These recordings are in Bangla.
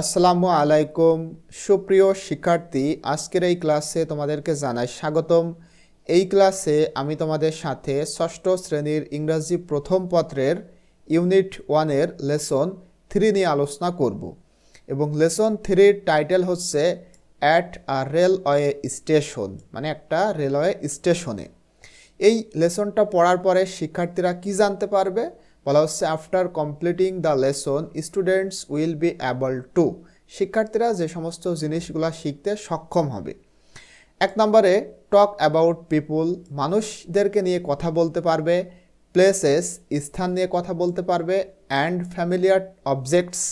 আসসালামু আলাইকুম। সুপ্রিয় শিক্ষার্থী, আজকের এই ক্লাসে তোমাদেরকে জানাই স্বাগতম। এই ক্লাসে আমি তোমাদের সাথে ষষ্ঠ শ্রেণির ইংরাজি প্রথম পত্রের ইউনিট ওয়ানের লেসন থ্রি নিয়ে আলোচনা করব। এবং লেসন থ্রির টাইটেল হচ্ছে অ্যাট আ রেলওয়ে স্টেশন মানে একটা রেলওয়ে স্টেশনে। এই লেসনটা পড়ার পরে শিক্ষার্থীরা কি জানতে পারবে? বলা হচ্ছে after completing the lesson students will be able to শিক্ষার্থীরা যে সমস্ত জিনিসগুলো শিখতে সক্ষম হবে। এক নম্বরে টক অ্যাবাউট পিপুল মানুষদেরকে নিয়ে কথা বলতে পারবে প্লেসেস স্থান নিয়ে কথা বলতে পারবে and familiar objects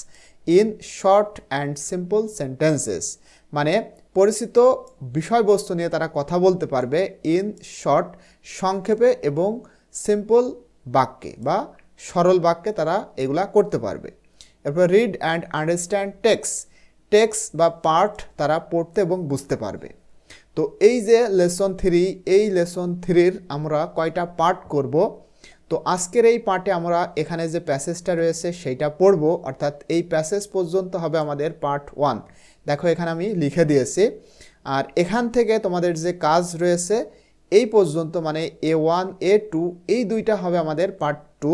in short and simple sentences মানে পরিচিত বিষয়বস্তু নিয়ে তারা কথা বলতে পারবে ইন শর্ট সংক্ষেপে এবং সিম্পল বাক্যে বা সরল বাক্যে তারা এগুলা করতে পারবে। এরপর read and understand text text বা পার্ট তারা পড়তে এবং বুঝতে পারবে। তো এই যে লেসন থ্রি এই লেসন থ্রির আমরা কয়টা পার্ট করব? তো আজকের এই পার্টে আমরা এখানে যে প্যাসেজটা রয়েছে সেইটা পড়ব। অর্থাৎ এই প্যাসেজ পর্যন্ত হবে আমাদের পার্ট ওয়ান দেখো এখানে আমি লিখে দিয়েছি। আর এখান থেকে তোমাদের যে কাজ রয়েছে, এই পর্যন্ত মানে এ ওয়ান এ টু এই দুইটা হবে আমাদের পার্ট টু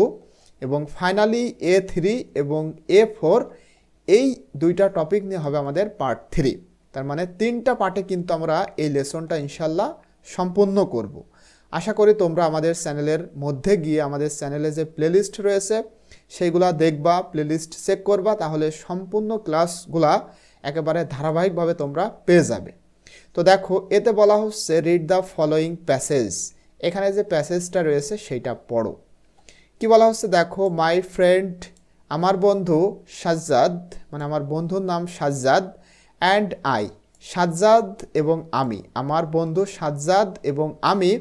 এবং ফাইনালি এ থ্রি এবং এ ফোর এই দুইটা টপিক নিয়ে হবে আমাদের পার্ট থ্রি তার মানে তিনটা পার্টে কিন্তু আমরা এই লেসনটা ইনশাল্লাহ সম্পূর্ণ করব। আশা করি তোমরা আমাদের চ্যানেলের মধ্যে গিয়ে আমাদের চ্যানেলে যে প্লেলিস্ট রয়েছে, সেইগুলা দেখবা প্লেলিস্ট চেক করবা, তাহলে সম্পূর্ণ ক্লাসগুলা একেবারে ধারাবাহিকভাবে তোমরা পেয়ে যাবে। তো দেখো, এতে বলা হচ্ছে রিড দ্য ফলোয়িং প্যাসেজ এখানে যে প্যাসেজটা রয়েছে, সেইটা পড়ো। কি বলা হচ্ছে? দেখো মাই ফ্রেন্ড আমার বন্ধু সাজ্জাদ মানে আমার বন্ধুর নাম সাজ্জাদ অ্যান্ড আই সাজ্জাদ এবং আমি, আমার বন্ধু সাজ্জাদ এবং আমি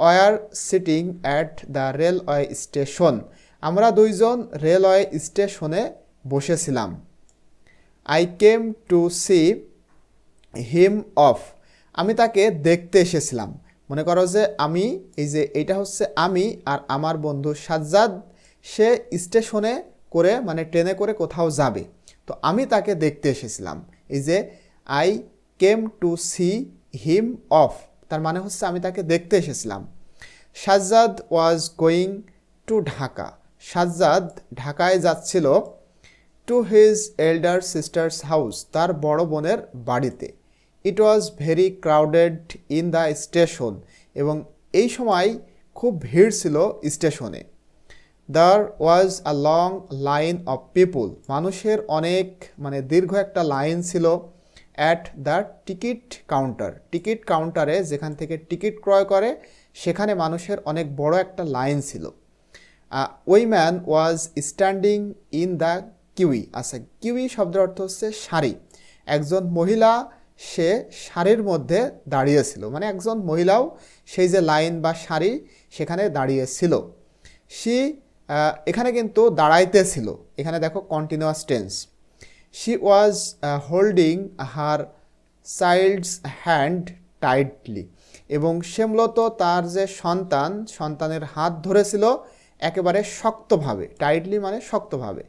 were sitting at the railway station আমরা দুইজন রেলওয়ে স্টেশনে বসেছিলাম। I came to see him off আমি তাকে দেখতে এসেছিলাম। মনে করো যে আমি, এই যে এটা হচ্ছে আমি আর আমার বন্ধু সাজ্জাদ, সে স্টেশনে করে মানে ট্রেনে করে কোথাও যাবে। তো আমি তাকে দেখতে এসেছিলাম। এই যে I came to see him off তার মানে হচ্ছে আমি তাকে দেখতে এসেছিলাম। Sajjad was going to Dhaka Sajjad ঢাকায় যাচ্ছিল to his elder sister's house তার বড় বোনের বাড়িতে। It was very crowded in the station এবং এই সময় খুব ভিড় ছিল স্টেশনে। There was a long line of people মানুষের অনেক মানে দীর্ঘ একটা লাইন ছিল at the ticket counter ticket কাউন্টারে যেখান থেকে টিকিট ক্রয় করে, সেখানে মানুষের অনেক বড় একটা লাইন ছিল। ওই man was standing in the queue আচ্ছা কিউই শব্দের অর্থ হচ্ছে শাড়ি একজন মহিলা সে শাড়ির মধ্যে দাঁড়িয়েছিল। মানে একজন মহিলাও সেই যে লাইন বা শাড়ি সেখানে দাঁড়িয়েছিল। সি এখানে কিন্তু দাঁড়াইতেছিল। এখানে দেখো continuous tense she was holding her child's hand tightly এবং সে মূলত তার যে সন্তান, সন্তানের হাত ধরেছিল একেবারে শক্তভাবে। টাইটলি মানে শক্তভাবে।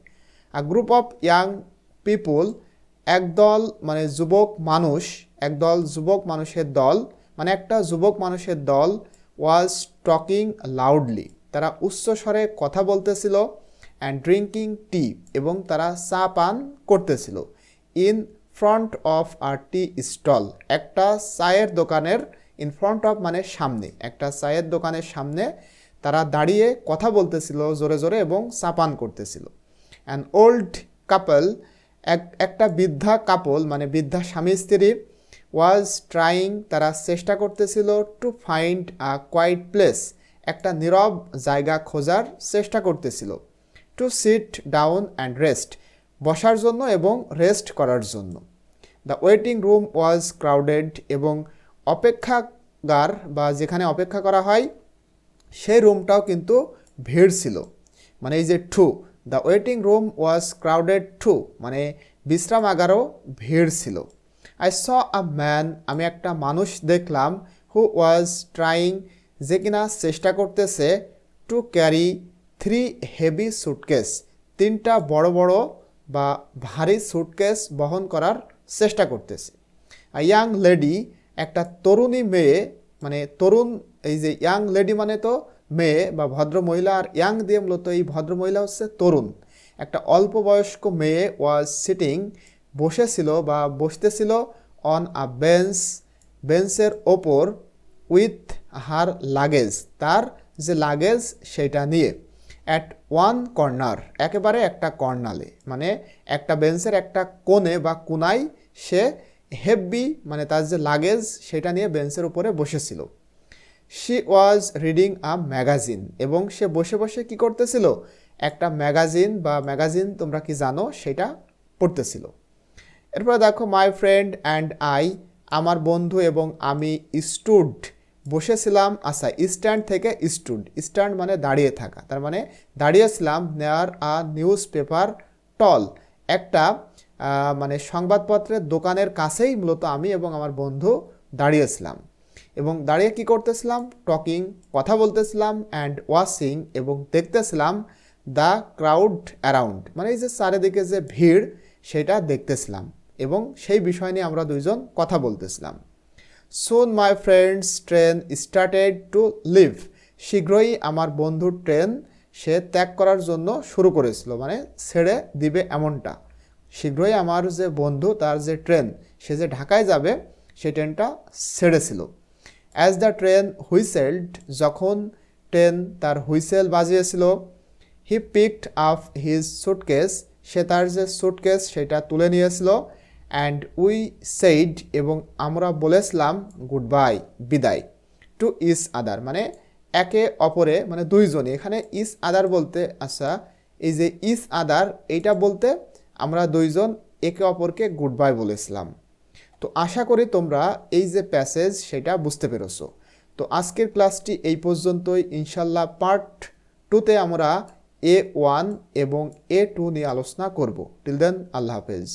A group of young people একদল মানে যুবক মানুষ একদল যুবক মানুষের দল মানে একটা যুবক মানুষের দল ওয়াজ টকিং লাউডলি তারা উচ্চস্বরে কথা বলতেছিল অ্যান্ড ড্রিঙ্কিং টি এবং তারা চা পান করতেছিল in front of a tea stall একটা চায়ের দোকানের ইন ফ্রন্ট অফ মানে সামনে। একটা চায়ের দোকানের সামনে তারা দাঁড়িয়ে কথা বলতেছিল, জোরে জোরে এবং চা পান করতেছিল। অ্যান ওল্ড কাপল এক, একটা বৃদ্ধা কাপল মানে বৃদ্ধা স্বামী স্ত্রী ওয়াজ ট্রাইং তারা চেষ্টা করতেছিল to find a quiet place একটা নীরব জায়গা খোঁজার চেষ্টা করতেছিল to sit down and rest বসার জন্য এবং রেস্ট করার জন্য। The waiting room was crowded এবং অপেক্ষাগার বা যেখানে অপেক্ষা করা হয়, সেই রুমটাও কিন্তু ভিড় ছিল। মানে এই যে too the waiting room was crowded too মানে বিশ্রামাগারও ভিড় ছিল। আই স আ ম্যান আমি একটা মানুষ দেখলাম হু ওয়াজ ট্রাইং যে কিনা চেষ্টা করতেছে to carry three heavy suitcase তিনটা বড় বড় বা ভারী সুটকেস বহন করার চেষ্টা করতেছে। ইয়াং লেডি একটা তরুণী মেয়ে মানে তরুণ, এই যে ইয়াং লেডি মানে তো মেয়ে বা ভদ্র মহিলা আর ইয়াং দিয়ে মূলত এই ভদ্র মহিলা হচ্ছে তরুণ। একটা অল্প বয়স্ক মেয়ে ওয়াজ সিটিং বসেছিল বা বসতেছিল অন আ বেঞ্চ বেঞ্চের ওপর উইথ হার লাগেজ তার যে লাগেজ সেটা নিয়ে। অ্যাট ওয়ান কর্নার একেবারে একটা কর্নালে মানে একটা বেঞ্চের একটা কোণে বা কোনায় সে হেভি মানে তার যে লাগেজ সেটা নিয়ে বেঞ্চের উপরে বসেছিল। She was reading a magazine এবং সে বসে বসে কি করতেছিল? একটা ম্যাগাজিন বা ম্যাগাজিন তোমরা কি জানো? সেটা পড়তেছিল। এরপরে দেখো মাই ফ্রেন্ড অ্যান্ড আই আমার বন্ধু এবং আমি স্টুড বসেছিলাম আচ্ছা স্ট্যান্ড থেকে স্টুড স্ট্যান্ড মানে দাঁড়িয়ে থাকা, তার মানে দাঁড়িয়েছিলাম নেয়ার আ নিউজ পেপার টল একটা মানে সংবাদপত্রের দোকানের কাছেই মূলত আমি এবং আমার বন্ধু দাঁড়িয়েছিলাম। এবং দাঁড়িয়ে কি করতেছিলাম? টকিং কথা বলতেছিলাম অ্যান্ড ওয়াশিং এবং দেখতেছিলাম দ্য ক্রাউড অ্যারাউন্ড মানে এই যে চারিদিকে যে ভিড়, সেটা দেখতেছিলাম এবং সেই বিষয় নিয়ে আমরা দুইজন কথা বলতেছিলাম। Soon my friend's train started to leave শীঘ্রই আমার বন্ধুর ট্রেন সে ত্যাগ করার জন্য শুরু করেছিল মানে ছেড়ে দিবে এমনটা। শীঘ্রই আমার যে বন্ধু, তার যে ট্রেন সে যে ঢাকায় যাবে সেই ট্রেনটা ছেড়েছিল। অ্যাজ দ্য ট্রেন হুইসেলড যখন ট্রেন তার whistle বাজিয়েছিল he picked up his suitcase সে তার যে সুটকেস সেটা তুলে নিয়েছিল অ্যান্ড উই সেইড এবং আমরা বলেছিলাম গুড বাই বিদায় টু ইস আদার মানে একে অপরে মানে দুইজনই। এখানে ইস আদার বলতে আচ্ছা এই যে ইস আদার এইটা বলতে আমরা দুইজন একে অপরকে গুড বাই বলেছিলাম। তো আশা করি তোমরা এই যে প্যাসেজ সেটা বুঝতে পেরেছ। তো আজকের ক্লাসটি এই পর্যন্তই। ইনশাল্লাহ পার্ট টুতে আমরা এ ওয়ান এবং এ টু নিয়ে আলোচনা করব। টিল দেন আল্লাহ হাফেজ।